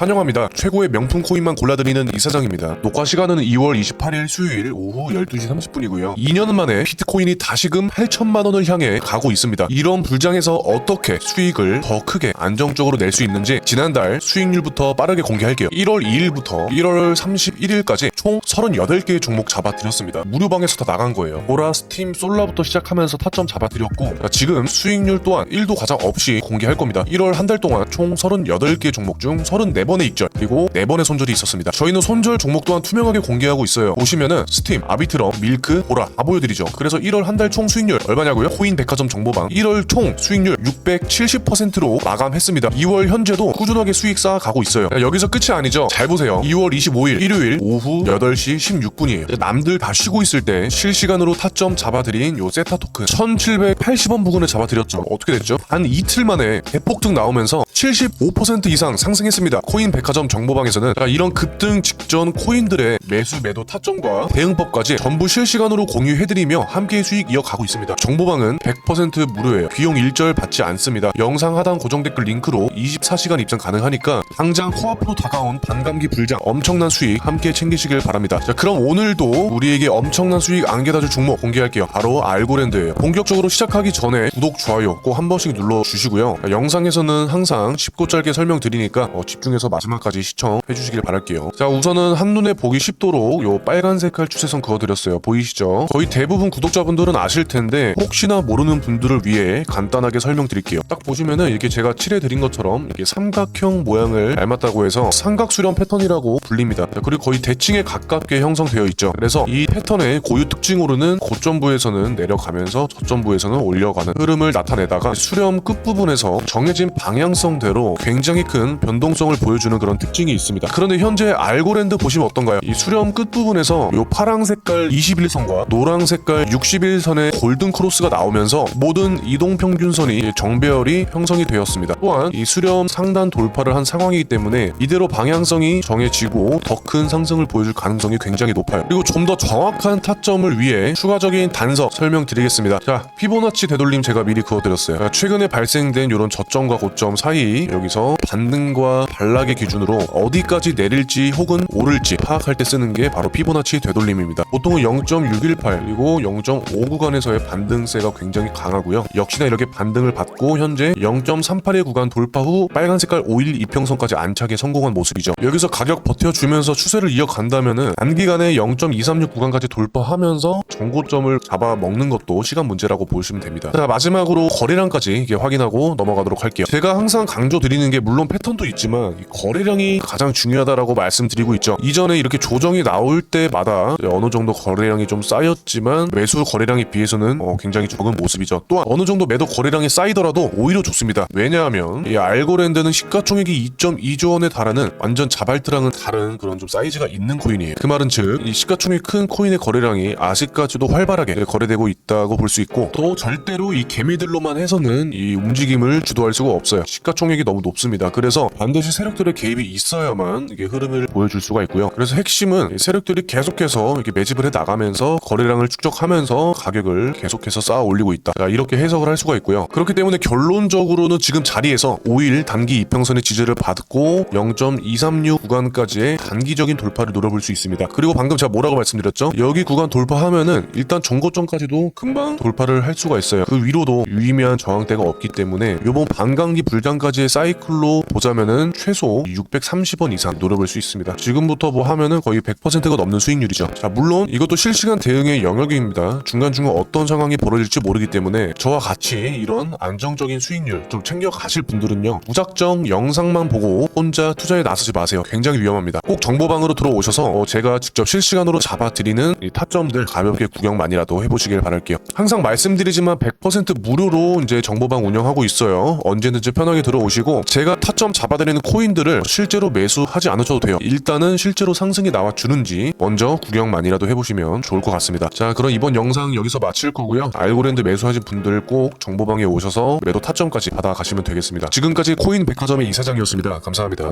환영합니다. 최고의 명품 코인만 골라드리는 이 사장입니다. 녹화 시간은 2월 28일 수요일 오후 12시 30분이고요. 2년 만에 비트코인이 다시금 8천만 원을 향해 가고 있습니다. 이런 불장에서 어떻게 수익을 더 크게 안정적으로 낼 수 있는지 지난달 수익률부터 빠르게 공개할게요. 1월 2일부터 1월 31일까지 총 38개의 종목 잡아드렸습니다. 무료방에서 다 나간 거예요. 보라, 스팀, 솔라부터 시작하면서 타점 잡아드렸고 자, 지금 수익률 또한 1도 과장 없이 공개할 겁니다. 1월 한 달 동안 총 38개 종목 중 34번의 익절 그리고 4번의 손절이 있었습니다. 저희는 손절 종목 또한 투명하게 공개하고 있어요. 보시면은 스팀, 아비트럼, 밀크, 보라 다 보여드리죠. 그래서 1월 한 달 총 수익률 얼마냐고요? 코인 백화점 정보방 1월 총 수익률 670%로 마감했습니다. 2월 현재도 꾸준하게 수익 쌓아가고 있어요. 야, 여기서 끝이 아니죠. 잘 보세요. 2월 25일 일요일 오후 8시 16분이에요. 남들 다 쉬고 있을 때 실시간으로 타점 잡아드린 요 세타 토큰 1780원 부근을 잡아드렸죠. 어떻게 됐죠? 한 이틀 만에 대폭등 나오면서 75% 이상 상승했습니다. 코인 백화점 정보방에서는 자, 이런 급등 직전 코인들의 매수 매도 타점과 대응법까지 전부 실시간으로 공유해드리며 함께 수익 이어가고 있습니다. 정보방은 100% 무료예요. 비용 일절 받지 않습니다. 영상 하단 고정 댓글 링크로 24시간 입장 가능하니까 당장 코앞으로 다가온 반감기 불장 엄청난 수익 함께 챙기시길 바랍니다. 자, 그럼 오늘도 우리에게 엄청난 수익 안겨다줄 종목 공개할게요. 바로 알고랜드예요. 본격적으로 시작하기 전에 구독, 좋아요 꼭 한 번씩 눌러주시고요. 자, 영상에서는 항상 쉽고 짧게 설명드리니까 어, 집중해서 마지막까지 시청해 주시길 바랄게요. 자 우선은 한눈에 보기 쉽도록 요 빨간 색깔 추세선 그어드렸어요. 보이시죠? 거의 대부분 구독자분들은 아실 텐데 혹시나 모르는 분들을 위해 간단하게 설명드릴게요. 딱 보시면은 이렇게 제가 칠해드린 것처럼 이렇게 삼각형 모양을 닮았다고 해서 삼각수렴 패턴이라고 불립니다. 자, 그리고 거의 대칭에 가깝게 형성되어 있죠. 그래서 이 패턴의 고유 특징으로는 고점부에서는 내려가면서 저점부에서는 올려가는 흐름을 나타내다가 수렴 끝부분에서 정해진 방향성 대로 굉장히 큰 변동성을 보여주는 그런 특징이 있습니다. 그런데 현재 알고랜드 보시면 어떤가요? 이 수렴 끝부분에서 요 파랑 색깔 21선과 노랑 색깔 61선의 골든 크로스가 나오면서 모든 이동 평균선이 정배열이 형성이 되었습니다. 또한 이 수렴 상단 돌파를 한 상황이기 때문에 이대로 방향성이 정해지고 더 큰 상승을 보여줄 가능성이 굉장히 높아요. 그리고 좀 더 정확한 타점을 위해 추가적인 단서 설명드리겠습니다. 자, 피보나치 되돌림 제가 미리 그어드렸어요. 자, 최근에 발생된 이런 저점과 고점 사이 여기서 반등과 반락의 기준으로 어디까지 내릴지 혹은 오를지 파악할 때 쓰는 게 바로 피보나치 되돌림입니다. 보통은 0.618 그리고 0.5 구간에서의 반등세가 굉장히 강하고요. 역시나 이렇게 반등을 받고 현재 0.38의 구간 돌파 후 빨간 색깔 5일 이평선까지 안착에 성공한 모습이죠. 여기서 가격 버텨주면서 추세를 이어간다면은 단기간에 0.236 구간까지 돌파하면서 정고점을 잡아먹는 것도 시간 문제라고 보시면 됩니다. 자 마지막으로 거래량까지 확인하고 넘어가도록 할게요. 제가 항상 강 조드리는 게 물론 패턴도 있지만 이 거래량이 가장 중요하다라고 말씀드리고 있죠. 이전에 이렇게 조정이 나올 때마다 어느 정도 거래량이 좀 쌓였지만 매수 거래량에 비해서는 어, 굉장히 적은 모습이죠. 또한 어느 정도 매도 거래량이 쌓이더라도 오히려 좋습니다. 왜냐하면 이 알고랜드는 시가총액이 2.2조 원에 달하는 완전 자발트랑은 다른 그런 좀 사이즈가 있는 코인이에요. 그 말은 즉 이 시가총액 큰 코인의 거래량이 아직까지도 활발하게 거래되고 있다고 볼 수 있고 또 절대로 이 개미들로만 해서는 이 움직임을 주도할 수가 없어요. 시가 총액이 너무 높습니다. 그래서 반드시 세력들의 개입이 있어야만 이게 흐름을 보여줄 수가 있고요. 그래서 핵심은 이 세력들이 계속해서 이렇게 매집을 해 나가면서 거래량을 축적하면서 가격을 계속해서 쌓아 올리고 있다. 자, 이렇게 해석을 할 수가 있고요. 그렇기 때문에 결론적으로는 지금 자리에서 5일 단기 이평선의 지지를 받고 0.236 구간까지의 단기적인 돌파를 노려볼 수 있습니다. 그리고 방금 제가 뭐라고 말씀드렸죠? 여기 구간 돌파하면은 일단 정고점까지도 금방 돌파를 할 수가 있어요. 그 위로도 유의미한 저항대가 없기 때문에 요번 반감기 불장까지 의 사이클로 보자면은 최소 630원 이상 노려볼 수 있습니다. 지금부터 뭐 하면은 거의 100%가 넘는 수익률이죠. 자, 물론 이것도 실시간 대응의 영역입니다. 중간중간 어떤 상황이 벌어질지 모르기 때문에 저와 같이 이런 안정적인 수익률 좀 챙겨 가실 분들은요. 무작정 영상만 보고 혼자 투자에 나서지 마세요. 굉장히 위험합니다. 꼭 정보방으로 들어오셔서 어, 제가 직접 실시간으로 잡아드리는 이 타점들 가볍게 구경만이라도 해보시길 바랄게요. 항상 말씀드리지만 100% 무료로 이제 정보방 운영하고 있어요. 언제든지 편하게 들어 오시고 제가 타점 잡아드리는 코인들을 실제로 매수하지 않으셔도 돼요. 일단은 실제로 상승이 나와 주는지 먼저 구경만이라도 해보시면 좋을 것 같습니다. 자, 그럼 이번 영상 여기서 마칠 거고요. 알고랜드 매수하신 분들 꼭 정보방에 오셔서 매도 타점까지 받아가시면 되겠습니다. 지금까지 코인 백화점의 이사장이었습니다. 감사합니다.